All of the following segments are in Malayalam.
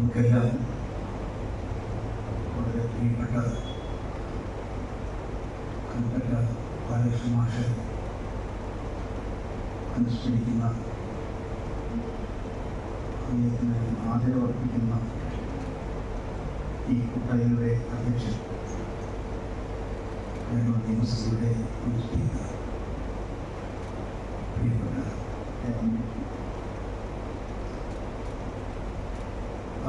നമുക്കെല്ലാം വളരെ പ്രിയപ്പെട്ട കൽപ്പറ്റ ബാലകൃഷ്ണ മാഷ് അനുസ്മരിക്കുന്ന അദ്ദേഹത്തിന് ആദരവർപ്പിക്കുന്ന ഈ കൂട്ടായ്മയുടെ അധ്യക്ഷൻ നിയമസഭയുടെ മുൻ സ്പീക്കർ പ്രിയപ്പെട്ട എം.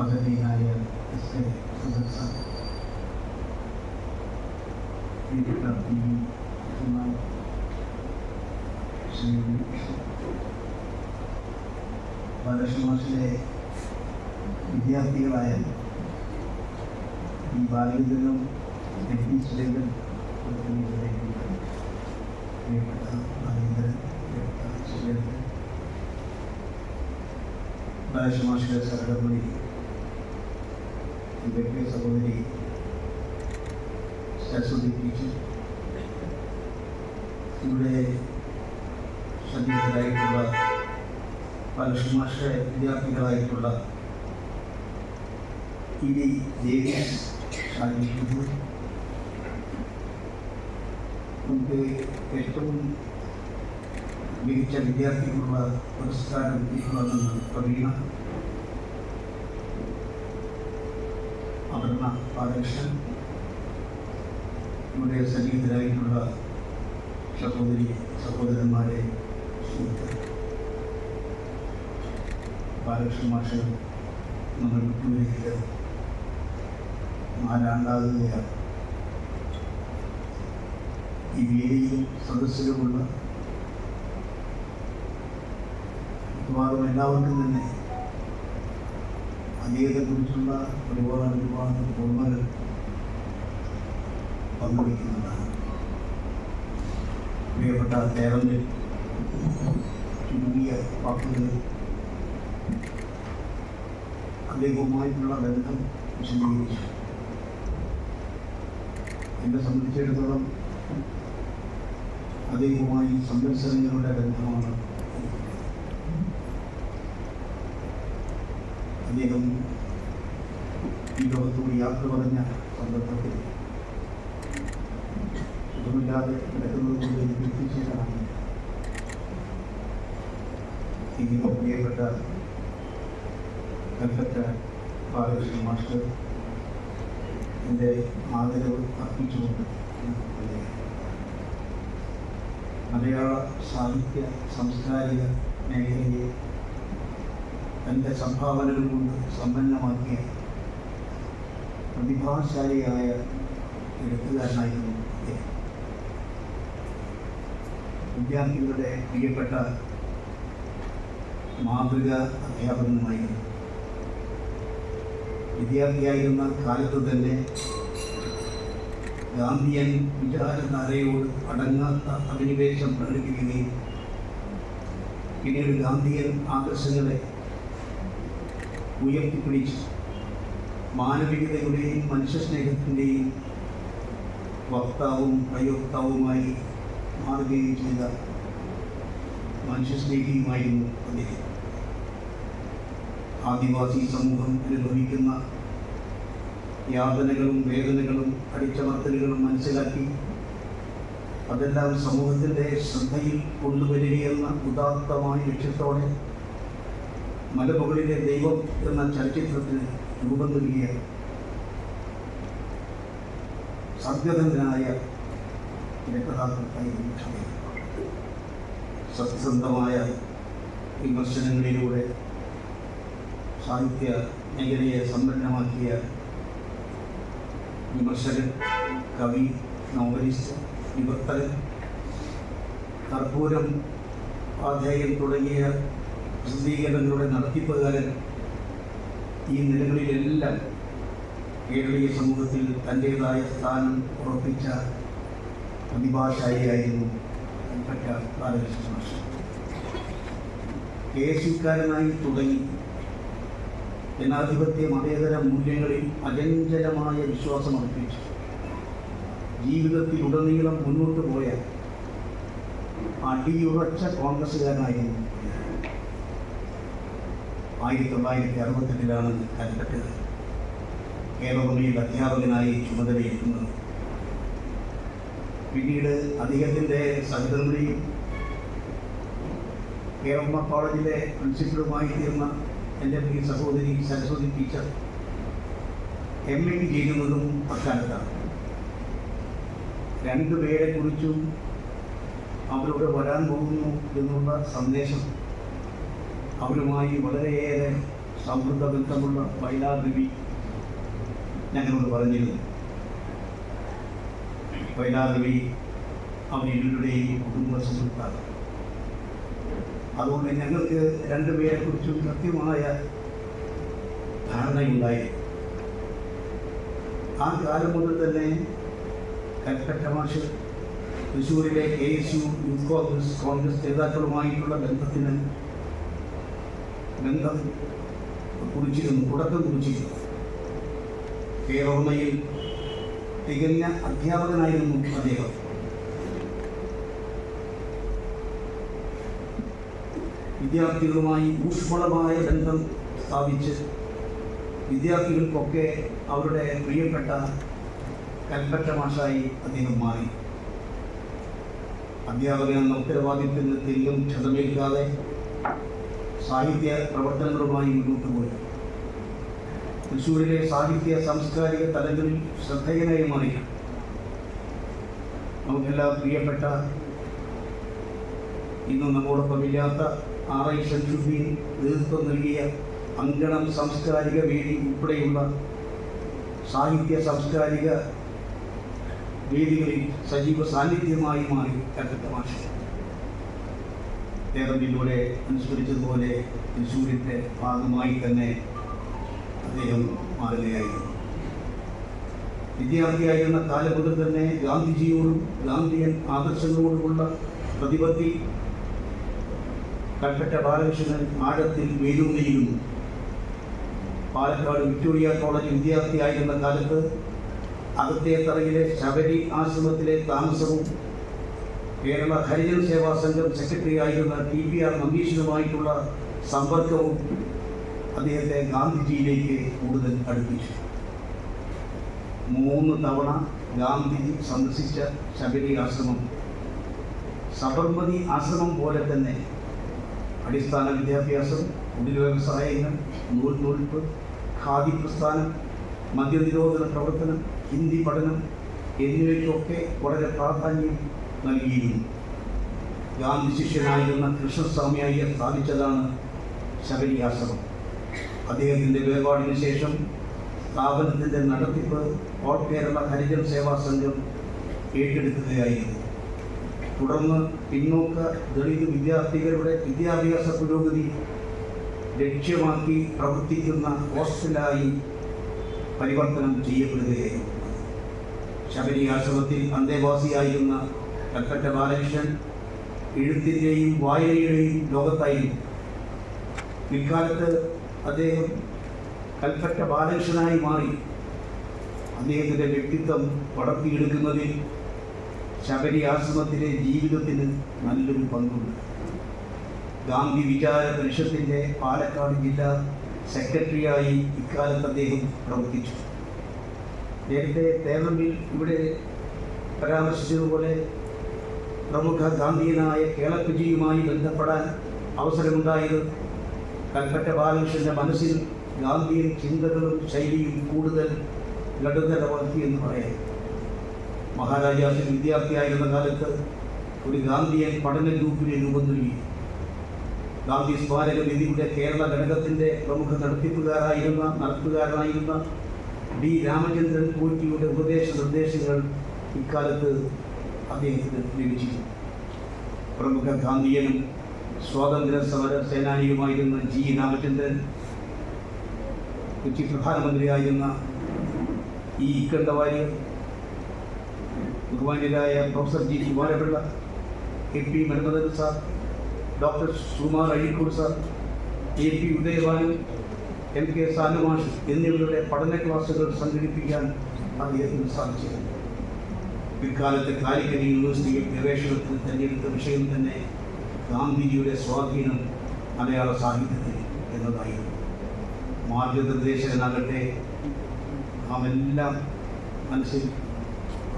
ആദരണീയനായ എസ് എ സുധർ സാർ പ്രിയപ്പെട്ട പി കുമാർ ശ്രീ ബാലകൃഷ്ണമാഷിലെ വിദ്യാർത്ഥികളായ ഈ പി സുരേന്ദ്രൻ പ്രിയപ്പെട്ട ബാലചന്ദ്രൻ പ്രിയപ്പെട്ട സുരേന്ദ്രൻ ബാലകൃഷ്ണമാഷിലെ സഹകർമ്മി ഇവരുടെ സഹോദരി സരസ്വതി ടീച്ചർ ഇവിടെ സന്നിഹിതരായിട്ടുള്ള ബാലകൃഷ്ണമാഷ വിദ്യാർത്ഥികളായിട്ടുള്ള ഇനി ദേവീസ് സാന്നിധ്യത്തിൽ നമുക്ക് ഏറ്റവും മികച്ച വിദ്യാർത്ഥിക്കുള്ള പുരസ്കാരം കിട്ടുന്നതെന്ന് പ്രവീണ അപർണ ബാലകൃഷ്ണൻ നമ്മുടെ സന്നിഹിതരായിട്ടുള്ള സഹോദരി സഹോദരന്മാരെ ബാലകൃഷ്ണ മാഷ് നമ്മൾ വിട്ടുവരിക്കുക നാലാണ്ടാകുകയാണ് ഈ വേദിയിൽ സദസ്സിലുമുള്ള മിക്കവാറും എല്ലാവർക്കും തന്നെ അദ്ദേഹത്തെക്കുറിച്ചുള്ള ഒരുപാട് ഒരുപാട് ഓർമ്മകൾ പങ്കുവയ്ക്കുന്നതാണ്. പ്രിയപ്പെട്ട കേരളത്തിൽ ചുരുങ്ങിയ വാക്കുകൾ. അദ്ദേഹവുമായിട്ടുള്ള ബന്ധം വിശദീകരിച്ചു. എന്നെ സംബന്ധിച്ചിടത്തോളം അദ്ദേഹവുമായി സന്ദർശനങ്ങളുടെ ബന്ധമാണ്. അദ്ദേഹം ഈ ലോകത്തോട് യാത്ര പറഞ്ഞ സന്ദർഭത്തിൽ സുഖമില്ലാതെ കിടക്കുന്നത് കൊണ്ട് എനിക്ക് എത്തിച്ചേരാണ് എങ്കിലും പ്രിയപ്പെട്ട കൽപ്പറ്റ ബാലകൃഷ്ണ മാസ്റ്റർ എന്റെ ആദരവ് അർപ്പിച്ചുകൊണ്ട്. മലയാള സാഹിത്യ സാംസ്കാരിക മേഖലയെ തന്റെ സംഭാവനകൾ കൊണ്ട് സമ്പന്നമാക്കിയ പ്രതിഭാശാലിയായ എഴുത്തുകാരനായിരുന്നു അദ്ദേഹം. വിദ്യാർത്ഥികളുടെ പ്രിയപ്പെട്ട മാതൃക അധ്യാപകനുമായിരുന്നു. വിദ്യാർത്ഥിയായിരുന്ന കാലത്ത് തന്നെ ഗാന്ധിയൻ വിചാരധാരയോട് അടങ്ങാത്ത അഭിനിവേശം പ്രകടിപ്പിക്കുകയും പിന്നീട് ഗാന്ധിയൻ ആദർശങ്ങളെ ഉയർത്തിപ്പിടിച്ച് മാനവികതയുടെയും മനുഷ്യസ്നേഹത്തിന്റെയും വക്താവും പ്രയോക്താവുമായി മാറുകയും ചെയ്ത മനുഷ്യസ്നേഹിയുമായിരുന്നു അദ്ദേഹം. ആദിവാസി സമൂഹം അനുഭവിക്കുന്ന യാതനകളും വേദനകളും അടിച്ചമർത്തലുകളും മനസ്സിലാക്കി അതെല്ലാം സമൂഹത്തിന്റെ ശ്രദ്ധയിൽ കൊണ്ടുവരികയെന്ന ഉദാത്തമായ ലക്ഷ്യത്തോടെ മലമുകളിലെ ദൈവം എന്ന ചലച്ചിത്രത്തിന് രൂപം നൽകിയ രക്തദാതാക്കളായിരുന്നു സത്യസന്ധമായ വിമർശനങ്ങളിലൂടെ സാഹിത്യ മേഖലയെ സമ്പന്നമാക്കിയ വിമർശകൻ കവി നോവലിസ്റ്റ് വിവർത്തകൻ കർപ്പൂരം ആധേയം തുടങ്ങിയ പ്രസിദ്ധീകരണങ്ങളുടെ നടത്തിപ്പുകാരൻ ഈ നിലകളിലെല്ലാം കേരളീയ സമൂഹത്തിൽ തന്റേതായ സ്ഥാനം ഉറപ്പിച്ച പ്രതിഭാശാലിയായിരുന്നു കൽപ്പറ്റ ബാലകൃഷ്ണ മാഷ് കെ എസ് യുക്കാരനായി തുടങ്ങി. ജനാധിപത്യ മതേതര മൂല്യങ്ങളിൽ അചഞ്ചലമായ വിശ്വാസം അർപ്പിച്ചു. ജീവിതത്തിലുടനീളം മുന്നോട്ട് പോയ അടിയുറച്ച കോൺഗ്രസ്സുകാരനായിരുന്നു ആയിരത്തി തൊള്ളായിരത്തി അറുപത്തെട്ടിലാണ് കൽപ്പറ്റത് കേരളയിൽ അധ്യാപകനായി ചുമതലയേൽക്കുന്നത്. പിന്നീട് അദ്ദേഹത്തിന്റെ സഹതന്ത്രിയും കേരള കോളേജിലെ പ്രിൻസിപ്പളുമായി തീർന്ന എന്റെ പ്രിയ സഹോദരി സരസ്വതി ടീച്ചർ എം. എ. ചെയ്യുന്നതും അക്കാലത്താണ് രണ്ടുപേരെക്കുറിച്ചും അവരിവിടെ വരാൻ പോകുന്നു എന്നുള്ള സന്ദേശം അവരുമായി വളരെയേറെ സമൃദ്ധ ബന്ധമുള്ള വൈലാദേവി ഞങ്ങളോട് പറഞ്ഞിരുന്നു. വൈലാദേവി അവരുടെയും കുടുംബ സുഹൃത്താണ്. അതുകൊണ്ട് ഞങ്ങൾക്ക് രണ്ടുപേരെ കുറിച്ചും കൃത്യമായ ധാരണയുണ്ടായി. ആ കാലം മുതൽ തന്നെ കൽക്കട്ട മാഷ് തൃശ്ശൂരിലെ K S U youth Congress Congress നേതാക്കളുമായിട്ടുള്ള ബന്ധത്തിന് ബന്ധം കുറിച്ചിരുന്നു തുടക്കം കുറിച്ചിരുന്നു കേരളമയിൽ തികഞ്ഞ അധ്യാപകനായിരുന്നു അദ്ദേഹം. വിദ്യാർത്ഥികളുമായി ഊഷ്മളമായ ബന്ധം സ്ഥാപിച്ച് വിദ്യാർത്ഥികൾക്കൊക്കെ അവരുടെ പ്രിയപ്പെട്ട കൽപ്പറ്റ മാഷായി അദ്ദേഹം മാറി. അധ്യാപകൻ എന്ന ഉത്തരവാദിത്വത്തിൽ നിന്നും ക്ഷതമേൽക്കാതെ സാഹിത്യ പ്രവർത്തനങ്ങളുമായി മുന്നോട്ട് പോയി. തൃശ്ശൂരിലെ സാഹിത്യ സാംസ്കാരിക തലങ്ങളിൽ ശ്രദ്ധേയനായി മാറി. നമുക്കെല്ലാം പ്രിയപ്പെട്ട ഇന്ന് നമ്മോടൊപ്പം ഇല്ലാത്ത ആർ ഐ ഷംസുദ്ദീൻ നേതൃത്വം നൽകിയ അങ്കണം സാംസ്കാരിക വേദി ഉൾപ്പെടെയുള്ള സാഹിത്യ സാംസ്കാരിക വേദികളിൽ സജീവ സാന്നിധ്യമായി മാറി കൽക്കട്ട കേരളത്തിലൂടെ അനുസ്മരിച്ചതുപോലെ തൃശ്ശൂരിന്റെ ഭാഗമായി തന്നെ അദ്ദേഹം മാറുകയായിരുന്നു. വിദ്യാർത്ഥിയായിരുന്ന കാലം മുതൽ തന്നെ ഗാന്ധിജിയോടും ഗാന്ധിയൻ ആദർശങ്ങളോടുമുള്ള പ്രതിപത്തി കൽപ്പറ്റ ബാലകൃഷ്ണൻ ആഴത്തിൽ വേരൂന്നിയിരുന്നു പാലക്കാട് വിക്ടോറിയ കോളേജ് വിദ്യാർത്ഥിയായിരുന്ന കാലത്ത് അകത്തെ തറയിലെ ശബരി ആശ്രമത്തിലെ താമസവും കേരള ഹരിജൻ സേവാ സംഘം സെക്രട്ടറി ആയിരുന്ന ടി പി ആർ നമ്പീശനുമായിട്ടുള്ള സമ്പർക്കവും അദ്ദേഹത്തെ ഗാന്ധിജിയിലേക്ക് കൂടുതൽ അടുപ്പിച്ചു. മൂന്ന് തവണ ഗാന്ധിജി സന്ദർശിച്ച ശബരി ആശ്രമം. സബർമതി ആശ്രമം പോലെ തന്നെ അടിസ്ഥാന വിദ്യാഭ്യാസം കുടിൽ വ്യവസായങ്ങൾ നൂൽ നൂൽപ്പ് ഖാദി പ്രസ്ഥാനം മദ്യനിരോധന പ്രവർത്തനം ഹിന്ദി പഠനം എന്നിവയ്ക്കൊക്കെ വളരെ പ്രാധാന്യം നൽകിയിരുന്നു. ഗാന്ധി ശിഷ്യനായിരുന്ന കൃഷ്ണസ്വാമിയായി സ്ഥാപിച്ചതാണ് ശബരി ആശ്രമം അദ്ദേഹത്തിന്റെ വേർപാടിന് ശേഷം സ്ഥാപനത്തിന്റെ നടത്തിപ്പ് ഓൾ കേരള ഹരിജൻ സേവാ സംഘം ഏറ്റെടുക്കുകയായിരുന്നു. തുടർന്ന് പിന്നോക്ക ദളിത് വിദ്യാർത്ഥികളുടെ വിദ്യാഭ്യാസ പുരോഗതി ലക്ഷ്യമാക്കി പ്രവർത്തിക്കുന്ന ഹോസ്റ്റലായി പരിവർത്തനം ചെയ്യപ്പെടുകയായിരുന്നു. ശബരി ആശ്രമത്തിൽ അന്തേവാസിയായിരുന്ന കൽപ്പറ്റ ബാലകൃഷ്ണൻ എഴുത്തിന്റെയും വായനയുടെയും ലോകത്തായിരുന്നു. പിൽക്കാലത്ത് അദ്ദേഹം കൽപ്പറ്റ ബാലകൃഷ്ണനായി മാറി. അദ്ദേഹത്തിന്റെ വ്യക്തിത്വം വളർത്തിയെടുക്കുന്നതിൽ ശബരി ആശ്രമത്തിലെ ജീവിതത്തിന് നല്ലൊരു പങ്കുണ്ട്. ഗാന്ധി വിചാര പരിഷത്തിന്റെ പാലക്കാട് ജില്ലാ സെക്രട്ടറിയായി ഇക്കാലത്ത് അദ്ദേഹം പ്രവർത്തിച്ചു. നേരത്തെ തേനമ്പിൽ ഇവിടെ പരാമർശിച്ചതുപോലെ പ്രമുഖ ഗാന്ധിയനായ കേളക്കുജിയുമായി ബന്ധപ്പെടാൻ അവസരമുണ്ടായത് കൽപ്പറ്റ ബാലകൃഷ്ണന്റെ മനസ്സിൽ ഗാന്ധിയൻ ചിന്തകളും ശൈലിയും കൂടുതൽ ലഡുതലമാക്കി എന്ന് പറയാം. മഹാരാജാസിൽ വിദ്യാർത്ഥിയായിരുന്ന കാലത്ത് ഒരു ഗാന്ധിയൻ പഠന ഗ്രൂപ്പിനെ രൂപം നൽകി ഗാന്ധി സ്മാരക നിധിയുടെ കേരള ഘടകത്തിന്റെ പ്രമുഖ നടത്തിപ്പുകാരായിരുന്ന നടത്തുകാരനായിരുന്ന ഡി രാമചന്ദ്രൻ കോറ്റിയുടെ ഉപദേശ നിർദ്ദേശങ്ങൾ ഇക്കാലത്ത് അദ്ദേഹത്തിന് ലഭിച്ചിരുന്നു. പ്രമുഖ ഗാന്ധിയനും സ്വാതന്ത്ര്യ സമര സേനാനിയുമായിരുന്ന ജി രാമചന്ദ്രൻ കൊച്ചി പ്രധാനമന്ത്രിയായിരുന്ന ഇ ഇക്കണ്ടവാര്യർ ബഹുമാന്യരായ professor G Kumarapillai A P Manmathan sir doctor സുമാർ അഴീക്കൂർ sir A P ഉദയവാനൻ M K സാനുമാഷ് എന്നിവരുടെ പഠന ക്ലാസുകൾ സംഘടിപ്പിക്കാൻ അദ്ദേഹത്തിന് സാധിച്ചിരുന്നു. പിൽക്കാലത്ത് കാലിക്കറ്റ് യൂണിവേഴ്സിറ്റിയിൽ ഗവേഷണത്തിൽ തിരഞ്ഞെടുത്ത വിഷയം തന്നെ ഗാന്ധിജിയുടെ സ്വാധീനം മലയാള സാഹിത്യത്തിൽ എന്നതായിരുന്നു. മാർഗനിർദ്ദേശകനാകട്ടെ നാം എല്ലാം മനസ്സിൽ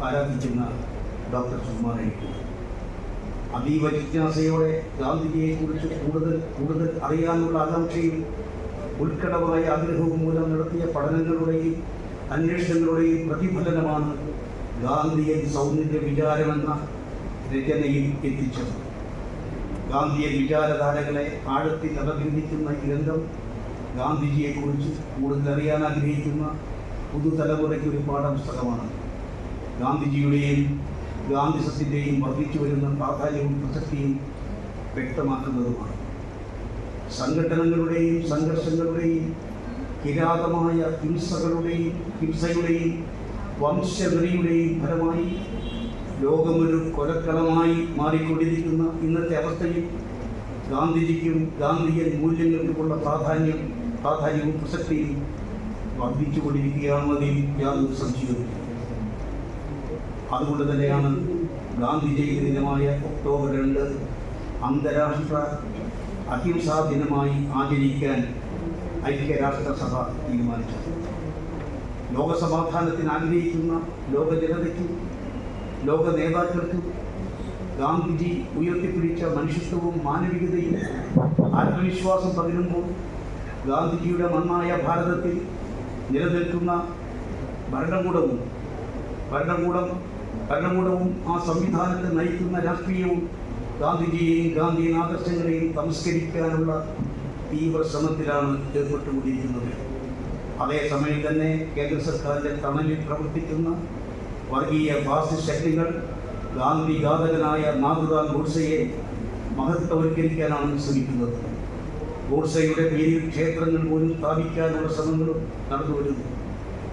ആരാധിക്കുന്ന ഡോക്ടർ അഴിക്കോട് അതീവ ജിജ്ഞാസയോടെ ഗാന്ധിജിയെക്കുറിച്ച് കൂടുതൽ കൂടുതൽ അറിയാനുള്ള ആകാംക്ഷയും ഉത്കടമായ ആഗ്രഹവും മൂലം നടത്തിയ പഠനങ്ങളുടെയും അന്വേഷണങ്ങളുടെയും പ്രതിഫലനമാണ് ഗാന്ധിയൻ സൗന്ദര്യ വിചാരമെന്ന രചനയിൽ എത്തിച്ചത്. ഗാന്ധിയൻ വിചാരധാരകളെ ആഴത്തിൽ അപഗ്രഹിക്കുന്ന ഈ ഗ്രന്ഥം ഗാന്ധിജിയെക്കുറിച്ച് കൂടുതൽ അറിയാൻ ആഗ്രഹിക്കുന്ന പുതുതലമുറയ്ക്ക് ഒരു പാഠപുസ്തകമാണ്. ഗാന്ധിജിയുടെയും ഗാന്ധിസത്തിന്റെയും വർദ്ധിച്ചു വരുന്ന പ്രാധാന്യവും പ്രസക്തിയും വ്യക്തമാക്കുന്നതുമാണ്. സംഘടനകളുടെയും സംഘർഷങ്ങളുടെയും കിരാതമായ ഹിംസകളുടെയും ഹിംസയുടെയും വംശവെറിയുടെയും ഫലമായി ലോകമൊരു കൊലക്കളമായി മാറിക്കൊണ്ടിരിക്കുന്ന ഇന്നത്തെ അവസ്ഥയിൽ ഗാന്ധിജിക്കും ഗാന്ധിയൻ മൂല്യങ്ങൾക്കുമുള്ള പ്രാധാന്യം പ്രാധാന്യവും പ്രസക്തിയും വർദ്ധിച്ചുകൊണ്ടിരിക്കുകയാണെന്നതിൽ യാതൊരു സംശയവുമില്ല അതുകൊണ്ട് തന്നെയാണ് ഗാന്ധി ജയന്തി ദിനമായ ഒക്ടോബർ രണ്ട് അന്താരാഷ്ട്ര അഹിംസാ ദിനമായി ആചരിക്കാൻ ഐക്യരാഷ്ട്രസഭ തീരുമാനിച്ചത്. ലോകസമാധാനത്തിന് ആഗ്രഹിക്കുന്ന ലോക ജനതയ്ക്കും ലോക നേതാക്കൾക്കും ഗാന്ധിജി ഉയർത്തിപ്പിടിച്ച മനുഷ്യത്വവും മാനവികതയും ആത്മവിശ്വാസം പകരുമ്പോൾ ഗാന്ധിജിയുടെ മണ്ണായ ഭാരതത്തിൽ നിലനിൽക്കുന്ന ഭരണകൂടവും ഭരണകൂടം ഭരണകൂടവും ആ സംവിധാനത്തെ നയിക്കുന്ന രാഷ്ട്രീയവും ഗാന്ധിജിയെയും ഗാന്ധിയൻ ആദർശങ്ങളെയും തമസ്കരിക്കാനുള്ള തീവ്ര ശ്രമത്തിലാണ് ഏർപ്പെട്ടുകൊണ്ടിരിക്കുന്നത്. അതേസമയം തന്നെ കേന്ദ്ര സർക്കാരിന്റെ തണലിൽ പ്രവർത്തിക്കുന്ന വർഗീയ ഫാസിസ്റ്റ് ശക്തികൾ ഗാന്ധി ഘാതകനായ നാഥുറാം ഗോഡ്സയെ മഹത്വവൽക്കരിക്കാനാണ് ശ്രമിക്കുന്നത്. ഗോഡ്സയുടെ പേരിൽ ക്ഷേത്രങ്ങൾ പോലും സ്ഥാപിക്കാനുള്ള ശ്രമങ്ങളും നടന്നു വരുന്നു.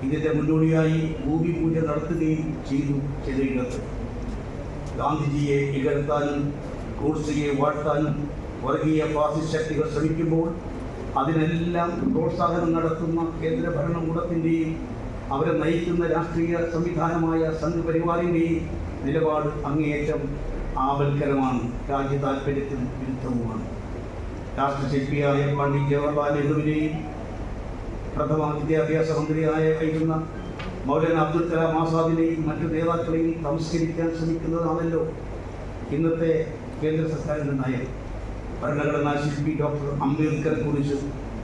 ഇതിന്റെ മുന്നോടിയായി ഭൂമി പൂജ നടത്തുകയും ചെയ്തു ചിലയിടത്ത് ഗാന്ധിജിയെ ഇകഴ്ത്താനും ഗോഡ്സയെ വാഴ്ത്താനും വർഗീയ ഫാസിസ്റ്റ് ശക്തികൾ ശ്രമിക്കുമ്പോൾ അതിനെല്ലാം പ്രോത്സാഹനം നടത്തുന്ന കേന്ദ്ര ഭരണകൂടത്തിന്റെയും അവരെ നയിക്കുന്ന രാഷ്ട്രീയ സംവിധാനമായ സംഘ് പരിവാറിന്റെയും നിലപാട് അങ്ങേയറ്റം ആവൽക്കരമാണ് രാജ്യ താല്പര്യത്തിന് വിരുദ്ധവുമാണ്. രാഷ്ട്രശില്പിയായ പണ്ഡിറ്റ് ജവഹർലാൽ നെഹ്റുവിനെയും പ്രഥമ വിദ്യാഭ്യാസ മന്ത്രിയായ കഴിയുന്ന മൗലാന അബ്ദുൽ കലാം ആസാദിനെയും മറ്റു നേതാക്കളെയും സംസ്കരിക്കാൻ ശ്രമിക്കുന്നതാണല്ലോ ഇന്നത്തെ കേന്ദ്ര സർക്കാരിന്റെ നയം. ഭരണഘടനാ ശില്പി ഡോക്ടർ അംബേദ്കർ കുറിച്ച്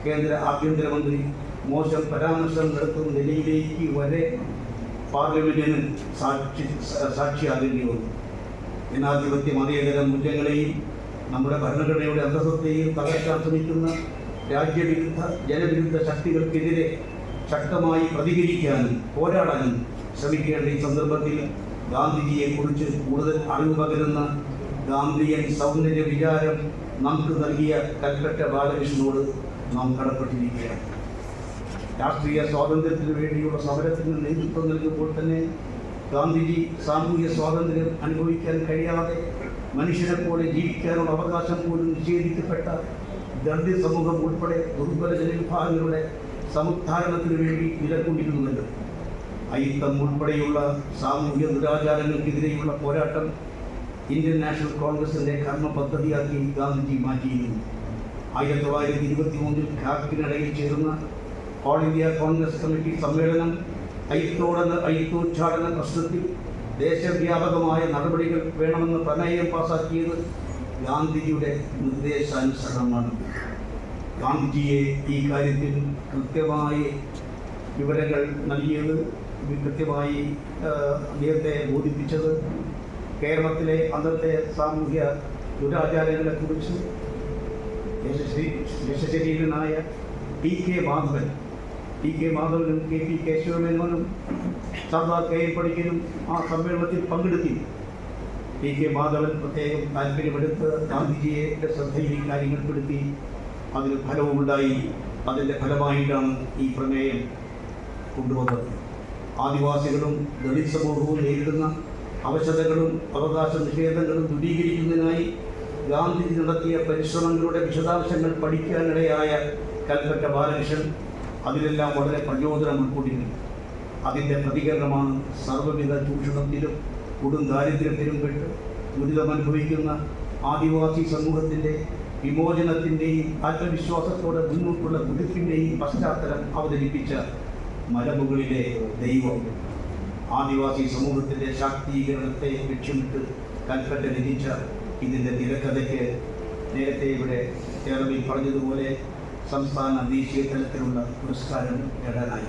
കേന്ദ്ര ആഭ്യന്തരമന്ത്രി മോശം പരാമർശം നടത്തുന്ന നിലയിലേക്ക് വരെ പാർലമെന്റിന് സാക്ഷി സാക്ഷിയാകേണ്ടി വന്നു. ജനാധിപത്യ മതേതര മൂല്യങ്ങളെയും നമ്മുടെ ഭരണഘടനയുടെ അന്തസ്സത്തെയും തകർക്കാൻ ശ്രമിക്കുന്ന രാജ്യവിരുദ്ധ ജനവിരുദ്ധ ശക്തികൾക്കെതിരെ ശക്തമായി പ്രതികരിക്കാനും പോരാടാനും ശ്രമിക്കേണ്ട ഈ സന്ദർഭത്തിൽ ഗാന്ധിജിയെക്കുറിച്ച് കൂടുതൽ അറിവ് പകരുന്ന ഗാന്ധിയൻ സൗന്ദര്യ വിചാരം നമുക്ക് നൽകിയ കൽപ്പറ്റ ബാലകൃഷ്ണനോട് നാം കടപ്പെട്ടിരിക്കുകയാണ്. രാഷ്ട്രീയ സ്വാതന്ത്ര്യത്തിന് വേണ്ടിയുള്ള സമരത്തിന് നേതൃത്വം നൽകുമ്പോൾ തന്നെ ഗാന്ധിജി സാമൂഹ്യ സ്വാതന്ത്ര്യം അനുഭവിക്കാൻ കഴിയാതെ മനുഷ്യരെ പോലെ ജീവിക്കാനുള്ള അവകാശം പോലും നിഷേധിക്കപ്പെട്ട ദളിത് സമൂഹം ഉൾപ്പെടെ ദുർബല ജനവിഭാഗങ്ങളുടെ സമുദ്ധാരണത്തിന് വേണ്ടി നിലകൊണ്ടിരുന്നുണ്ട് അയിത്തം ഉൾപ്പെടെയുള്ള സാമൂഹ്യ ദുരാചാരങ്ങൾക്കെതിരെയുള്ള പോരാട്ടം ഇന്ത്യൻ നാഷണൽ കോൺഗ്രസിന്റെ കർമ്മ പദ്ധതിയാക്കി ഗാന്ധിജി മാറ്റിയിരുന്നു. ആയിരത്തി തൊള്ളായിരത്തി ഇരുപത്തി മൂന്നിൽ ഖാക്കിനിടയിൽ ചേർന്ന ഓൾ ഇന്ത്യ കോൺഗ്രസ് കമ്മിറ്റി സമ്മേളനം അയ്യത്തോടന അയ്യത്തോച്ചാടന പ്രശ്നത്തിൽ ദേശവ്യാപകമായ നടപടികൾ വേണമെന്ന് പ്രമേയം പാസാക്കിയത് ഗാന്ധിജിയുടെ നിർദ്ദേശാനുസരണമാണ്. ഗാന്ധിജിയെ ഈ കാര്യത്തിൽ കൃത്യമായി വിവരങ്ങൾ നൽകിയത് കൃത്യമായി അദ്ദേഹത്തെ ബോധിപ്പിച്ചത് കേരളത്തിലെ അന്നത്തെ സാമൂഹ്യ ദുരാചാരങ്ങളെക്കുറിച്ച് യശശരീരനായ T K Madhavan T K മാധവനും K P കേശവമേനോനും സർദാർ കെ പണിക്കനും ആ സമ്മേളനത്തിൽ പങ്കെടുത്തി. ടി കെ മാധവൻ പ്രത്യേകം താല്പര്യമെടുത്ത് ഗാന്ധിജിയെ ശ്രദ്ധയിൽ കാര്യങ്ങൾപ്പെടുത്തി കാര്യങ്ങൾ പെടുത്തി. അതിന് ഫലവുമുണ്ടായി. അതിന്റെ ഫലമായിട്ടാണ് ഈ പ്രമേയം കൊണ്ടുവന്നത്. ആദിവാസികളും ദളിത് സമൂഹവും നേരിടുന്ന അവശതകളും അവകാശ നിഷേധങ്ങളും ദൂരീകരിക്കുന്നതിനായി ഗാന്ധിജി നടത്തിയ പരിശ്രമങ്ങളുടെ വിശദാംശങ്ങൾ പഠിക്കാനിടയായ കൽപ്പറ്റ ബാലകൃഷ്ണൻ അതിലെല്ലാം വളരെ പ്രചോദനം ഉൾക്കൊണ്ടിരുന്നു. അതിന്റെ പ്രതികരണമാണ് സർവവിധ ചൂഷണത്തിലും കൊടും ദാരിദ്ര്യത്തിലും പെട്ട് ദുരിതമനുഭവിക്കുന്ന ആദിവാസി സമൂഹത്തിന്റെ വിമോചനത്തിന്റെയും ആത്മവിശ്വാസത്തോടെ മുന്നോട്ടുള്ള കുതിപ്പിന്റെയും പശ്ചാത്തലം അവതരിപ്പിച്ച മലമുകളിലെ ദൈവം. ആദിവാസി സമൂഹത്തിന്റെ ശാക്തീകരണത്തെ ലക്ഷ്യമിട്ട് കൽപ്പറ്റ രചിച്ച ഇതിന്റെ തിരക്കഥയ്ക്ക് നേരത്തെ ഇവിടെ കേരളത്തിൽ പറഞ്ഞതുപോലെ സംസ്ഥാന ദേശീയ തലത്തിലുള്ള പുരസ്കാരം നേടാനായി.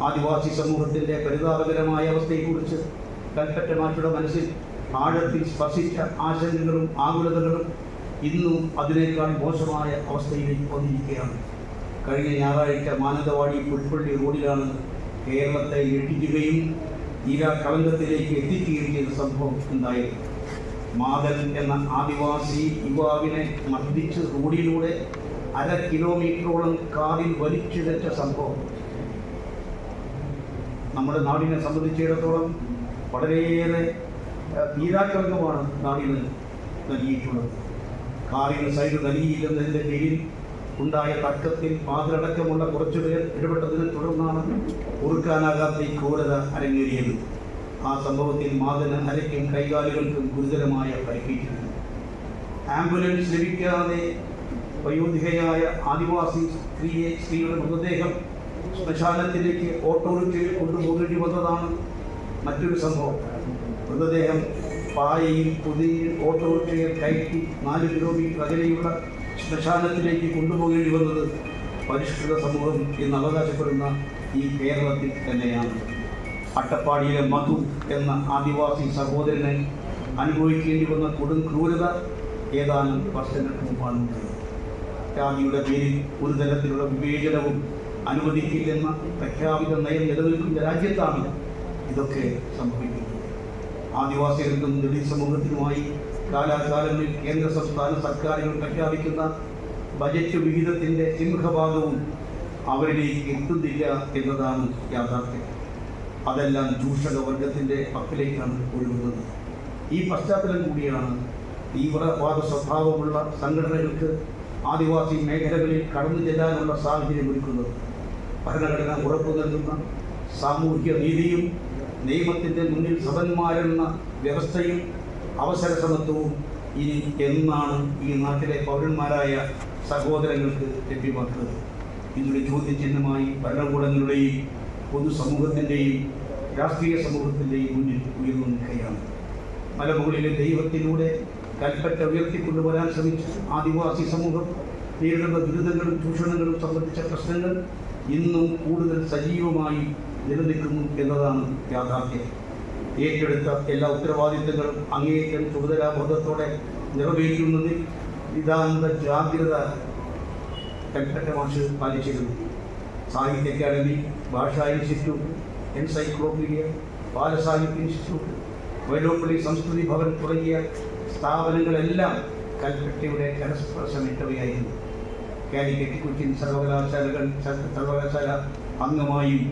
ആദിവാസി സമൂഹത്തിന്റെ പരിതാപകരമായ അവസ്ഥയെക്കുറിച്ച് കൽപ്പറ്റ മാറ്റുടെ മനസ്സിൽ ആഴത്തിൽ സ്പർശിച്ച ആശങ്കകളും ആകുലതകളും ഇന്നും അതിനേക്കാൾ മോശമായ അവസ്ഥയിലേക്ക് വന്നിരിക്കുകയാണ് കഴിഞ്ഞ ഞായറാഴ്ച മാനന്തവാടി പുൽപ്പള്ളി റോഡിലാണ് കേരളത്തെ ഞെട്ടിക്കുകയും തീരാ കളങ്കത്തിലേക്ക് എത്തിക്കുകയും ചെയ്ത സംഭവം ഉണ്ടായിരുന്നു. മാതൻ എന്ന ആദിവാസി യുവാവിനെ മർദ്ദിച്ച് റോഡിലൂടെ അര കിലോമീറ്ററോളം കാറിൽ വലിച്ചിഴച്ച സംഭവം. നമ്മുടെ നാടിനെ സംബന്ധിച്ചിടത്തോളം വളരെയേറെ തീരാക്കളങ്കമാണ് നാടിന് നൽകിയിട്ടുള്ളത്. കാറിന് സൈഡ് നൽകിയില്ലെന്നതിന്റെ പേരിൽ ഉണ്ടായ തർക്കത്തിൽ മാതൃടക്കമുള്ള കുറച്ചുപേർ ഇടപെട്ടതിനെ തുടർന്നാണ് പൊറുക്കാനാകാത്ത ഈ ക്രൂരത അരങ്ങേറിയത്. ആ സംഭവത്തിൽ മാതന് അരയ്ക്കും കൈകാലുകൾക്കും ഗുരുതരമായ പരിക്കേറ്റിരുന്നു. ആംബുലൻസ് ലഭിക്കാതെ വയോധികയായ ആദിവാസി സ്ത്രീയെ സ്ത്രീയുടെ മൃതദേഹം ശ്മശാനത്തിലേക്ക് ഓട്ടോറിക്ഷയിൽ കൊണ്ടുപോകേണ്ടി വന്നതാണ് മറ്റൊരു സംഭവം. മൃതദേഹം പായയിൽ പുതിയ ഓട്ടോറിക്ഷയിൽ കയറ്റി നാല് കിലോമീറ്റർ അകലെയുള്ള ശ്മശാനത്തിലേക്ക് കൊണ്ടുപോകേണ്ടി വന്നത് പരിഷ്കൃത സമൂഹം എന്ന് അവകാശപ്പെടുന്ന ഈ കേരളത്തിൽ തന്നെയാണ്. അട്ടപ്പാടിയിലെ മധു എന്ന ആദിവാസി സഹോദരനെ അനുഭവിക്കേണ്ടി വന്ന കൊടും ക്രൂരത ഏതാനും വർഷങ്ങൾക്ക് മുമ്പാണ് ജാതിയുടെ പേരിൽ ഒരു തരത്തിലുള്ള വിവേചനവും അനുവദിക്കില്ലെന്ന പ്രഖ്യാപിത നയം നിലനിൽക്കുന്ന രാജ്യത്താണ് ഇതൊക്കെ സംഭവിക്കുന്നത്. ആദിവാസികൾക്കും ദളിത് സമൂഹത്തിനുമായി കാലാകാലങ്ങളിൽ കേന്ദ്ര സംസ്ഥാന സർക്കാരുകൾ പ്രഖ്യാപിക്കുന്ന ബജറ്റ് വിഹിതത്തിന്റെ സിംഹഭാഗവും അവരിലേക്ക് എത്തുന്നില്ല എന്നതാണ് യാഥാർത്ഥ്യം. അതെല്ലാം ചൂഷക വർഗത്തിന്റെ പക്കലേക്കാണ് ഒഴുകുന്നത്. ഈ പശ്ചാത്തലം കൂടിയാണ് തീവ്രവാദ സ്വഭാവമുള്ള സംഘടനകൾക്ക് ആദിവാസി മേഖലകളിൽ കടന്നു ചെല്ലാനുള്ള സാഹചര്യം ഒരുക്കുന്നത്. ഭരണഘടന ഉറപ്പു നൽകുന്ന സാമൂഹ്യ നീതിയും നിയമത്തിന്റെ മുന്നിൽ സമന്മാരെന്ന വ്യവസ്ഥയും അവസര സമത്വവും ഇനി എന്നാണ് ഈ നാട്ടിലെ പൗരന്മാരായ സഹോദരങ്ങൾക്ക് ലഭ്യമാക്കുന്നത്. ഇതൊരു ചോദ്യചിഹ്നമായി ഭരണകൂടങ്ങളുടെയും പൊതുസമൂഹത്തിന്റെയും രാഷ്ട്രീയ സമൂഹത്തിന്റെയും മുന്നിൽ ഉയർന്നു നിൽക്കുകയാണ് മലമുകളിലെ ദൈവത്തിലൂടെ കൽപ്പറ്റ ഉയർത്തിക്കൊണ്ടുവരാൻ ശ്രമിച്ച ആദിവാസി സമൂഹം നേരിടുന്ന ദുരിതങ്ങളും ചൂഷണങ്ങളും സംബന്ധിച്ച പ്രശ്നങ്ങൾ ഇന്നും കൂടുതൽ സജീവമായി നിലനിൽക്കുന്നു എന്നതാണ് യാഥാർത്ഥ്യം. ഏറ്റെടുത്ത എല്ലാ ഉത്തരവാദിത്തങ്ങളും അങ്ങേയറ്റം ചുമതലാബോധത്തോടെ നിറവേറ്റുന്നതിൽ നിതാന്ത ജാഗ്രത കൽപ്പറ്റ മാഷ് പാലിച്ചിരുന്നു. Sahitya Akademi Bhasha institute encyclopedia Balasahithya institute Vyloppilli Samskriti Bhavan തുടങ്ങിയ സ്ഥാപനങ്ങളെല്ലാം കൽപ്പറ്റയുടെ കരസ്പർശമിട്ടവയായിരുന്നു കാലിക്കറ്റ് കൊച്ചിൻ സർവകലാശാലകൾ സർവകലാശാല അംഗമായും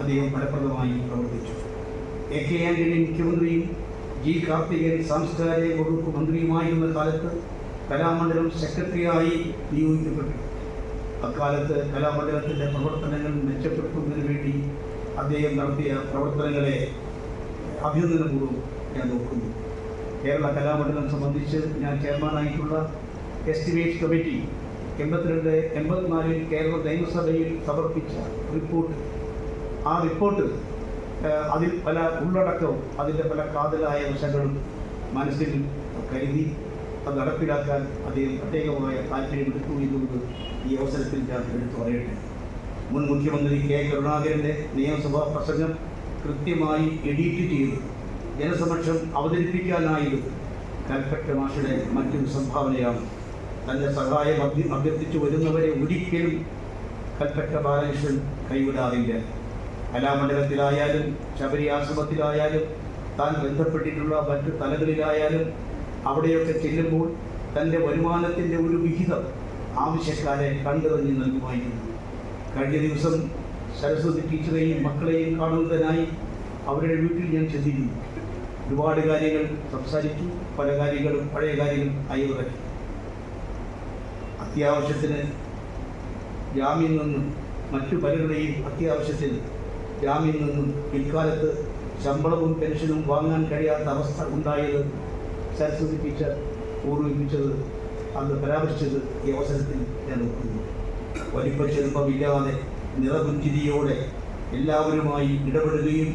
അദ്ദേഹം ഫലപ്രദമായി പ്രവർത്തിച്ചു. എ കെ ആന്റണി മുഖ്യമന്ത്രിയും ജി കാർത്തികേയൻ സാംസ്കാരിക വകുപ്പ് മന്ത്രിയുമായിരുന്ന കാലത്ത് കലാമണ്ഡലം സെക്രട്ടറിയായി നിയോഗിക്കപ്പെട്ടു. അക്കാലത്ത് കലാമണ്ഡലത്തിന്റെ പ്രവർത്തനങ്ങൾ മെച്ചപ്പെടുത്തുന്നതിന് വേണ്ടി അദ്ദേഹം നടത്തിയ പ്രവർത്തനങ്ങളെ അഭിനന്ദനപൂർവം ഞാൻ നോക്കുന്നു. കേരള കലാമണ്ഡലം സംബന്ധിച്ച് ഞാൻ ചെയർമാനായിട്ടുള്ള എസ്റ്റിമേറ്റ് കമ്മിറ്റി എൺപത്തിരണ്ട് എൺപത്തിനാലിൽ കേരള നിയമസഭയിൽ സമർപ്പിച്ച റിപ്പോർട്ട്. ആ റിപ്പോർട്ട് അതിൽ പല ഉള്ളടക്കവും അതിന്റെ പല കാതലായ വശങ്ങളും മനസ്സിൽ കരുതി അത് നടപ്പിലാക്കാൻ അദ്ദേഹം പ്രത്യേകമായ താല്പര്യമെടുത്തു എന്നുള്ളത് ഈ അവസരത്തിൽ ഞാൻ എടുത്തു പറയട്ടെ. മുൻ മുഖ്യമന്ത്രി കെ കരുണാകരന്റെ നിയമസഭാ പ്രസംഗം കൃത്യമായി എഡിറ്റ് ചെയ്ത്. ജനസമക്ഷം അവതരിപ്പിക്കാനായത് കൽപ്പറ്റ മാഷയുടെ മറ്റൊരു സംഭാവനയാണ്. തന്റെ സഹായം അഭ്യ അഭ്യർത്ഥിച്ചു വരുന്നവരെ ഒരിക്കലും കൽപ്പറ്റ ബാലകൃഷ്ണൻ കൈവിടാറില്ല കലാമണ്ഡലത്തിലായാലും ശബരി ആശ്രമത്തിലായാലും താൻ ബന്ധപ്പെട്ടിട്ടുള്ള മറ്റു തലകളിലായാലും അവിടെയൊക്കെ ചെല്ലുമ്പോൾ തന്റെ വരുമാനത്തിന്റെ ഒരു വിഹിതം ആവശ്യക്കാരെ കണ്ടുതഞ്ഞ് നൽകുമായിരുന്നു. കഴിഞ്ഞ ദിവസം സരസ്വതി ടീച്ചറെയും മക്കളെയും കാണുന്നതിനായി അവരുടെ വീട്ടിൽ ഞാൻ ചെന്നിരുന്നു. ഒരുപാട് കാര്യങ്ങൾ സംസാരിച്ചു പല കാര്യങ്ങളും പഴയ കാര്യങ്ങളും അയവിറക്കി അത്യാവശ്യത്തിന് ജാമ്യം നിന്നും മറ്റു പലരുടെയും അത്യാവശ്യത്തിന് ജാമ്യം നിന്നും പിൽക്കാലത്ത് ശമ്പളവും പെൻഷനും വാങ്ങാൻ കഴിയാത്ത അവസ്ഥ ഉണ്ടായത് സരസ്വതി ടീച്ചർ ഓർമ്മിപ്പിച്ചത് അന്ന് പരാമർശിച്ചത് ഈ അവസരത്തിൽ ഞാൻ നോക്കുന്നു വലിപ്പ ചെറുപ്പമില്ലാതെ നിറപുഞ്ചിരിയോടെ എല്ലാവരുമായി ഇടപെടുകയും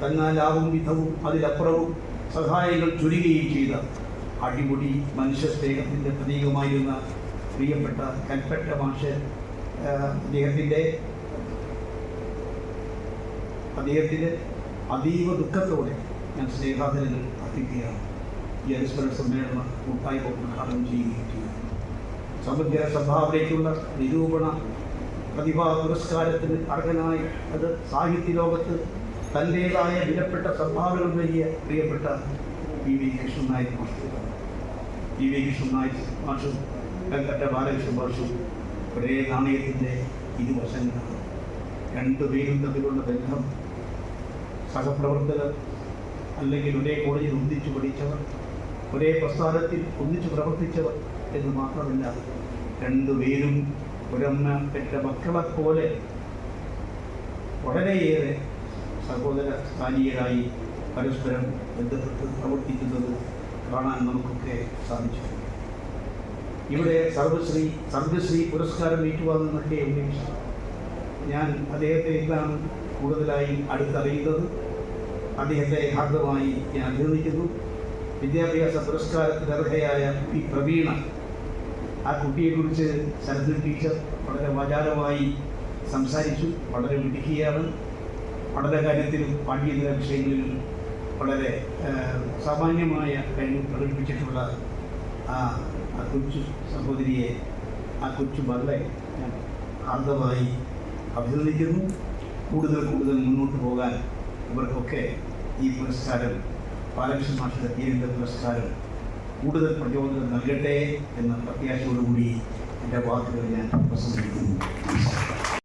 തന്നാലാവും വിധവും അതിലപ്പുറവും സഹായങ്ങൾ ചുരുങ്ങുകയും ചെയ്ത അടിമുടി മനുഷ്യ സ്നേഹത്തിന്റെ പ്രതീകമായിരുന്ന പ്രിയപ്പെട്ട കൽപ്പറ്റ മാഷ് ആ, അദ്ദേഹത്തിന്റെ അതീവ ദുഃഖത്തോടെ ഞാൻ സ്നേഹാദരങ്ങൾ അർപ്പിക്കുകയാണ്. ഈ അനുസ്മരണ സമ്മേളനം കൂട്ടായ്മ ഉദ്ഘാടനം ചെയ്യുകയും സമുദ്ര സമഗ്ര സംഭാവനയ്ക്കുള്ള നിരൂപണ പ്രതിഭാ പുരസ്കാരത്തിന് അർഹനായി അത് സാഹിത്യ ലോകത്ത് തന്റേതായ വിലപ്പെട്ട സംഭാവനകൾ നൽകിയ പ്രിയപ്പെട്ട പി വി കൃഷ്ണൻ നായർ മാഷ് പി വി കൃഷ്ണൻ നായർ മാഷും വെങ്കട്ട ബാലകൃഷ്ണൻ മാഷും ഒരേ നാണയത്തിന്റെ ഇരുവശങ്ങളാണ്. രണ്ടുപേരും തമ്മിലുള്ള ബന്ധം സഹപ്രവർത്തകർ അല്ലെങ്കിൽ ഒരേ കോളേജിൽ ഒന്നിച്ചു പഠിച്ചവർ ഒരേ പ്രസ്ഥാനത്തിൽ ഒന്നിച്ചു പ്രവർത്തിച്ചവർ എന്ന് മാത്രമല്ല രണ്ടുപേരും ഒരമ്മ പെറ്റ മക്കളെ പോലെ വളരെയേറെ സഹോദര സ്ഥാനീയരായി പരസ്പരം ബന്ധപ്പെട്ട് പ്രവർത്തിക്കുന്നത് കാണാൻ നമുക്കൊക്കെ സാധിച്ചു. ഇവിടെ സർവശ്രീ സർവശ്രീ പുരസ്കാരം ഏറ്റുവാങ്ങുന്നൊക്കെ ഉമേഷ് ഞാൻ അദ്ദേഹത്തെ ഇതാണ് കൂടുതലായി അടുത്തറിയുന്നത്. അദ്ദേഹത്തെ ഹാർദമായി ഞാൻ അഭിനന്ദിക്കുന്നു. വിദ്യാഭ്യാസ പുരസ്കാരത്തിന് അർഹയായ പി പ്രവീണ. ആ കുട്ടിയെക്കുറിച്ച് ശരത് ടീച്ചർ വളരെ വാചാലമായി സംസാരിച്ചു വളരെ മിടുക്കിയാണ്. പഠന കാര്യത്തിലും പാഠ്യേതര വിഷയങ്ങളിലും വളരെ സാമാന്യമായ കഴിവ് പ്രകടിപ്പിച്ചിട്ടുള്ള ആ കൊച്ചു സഹോദരിയെ ആ കൊച്ചു മകളെ ഞാൻ ഹാർദമായി അഭിനന്ദിക്കുന്നു. കൂടുതൽ കൂടുതൽ മുന്നോട്ട് പോകാൻ ഇവർക്കൊക്കെ ഈ പുരസ്കാരം ബാലകൃഷ്ണ മാഷിന്റെ തീരന്റെ പുരസ്കാരം കൂടുതൽ പ്രചോദനം നൽകട്ടെ എന്ന പ്രത്യാശയോടുകൂടി എന്റെ വാക്കുകൾ ഞാൻ പ്രസംഗിക്കുന്നു.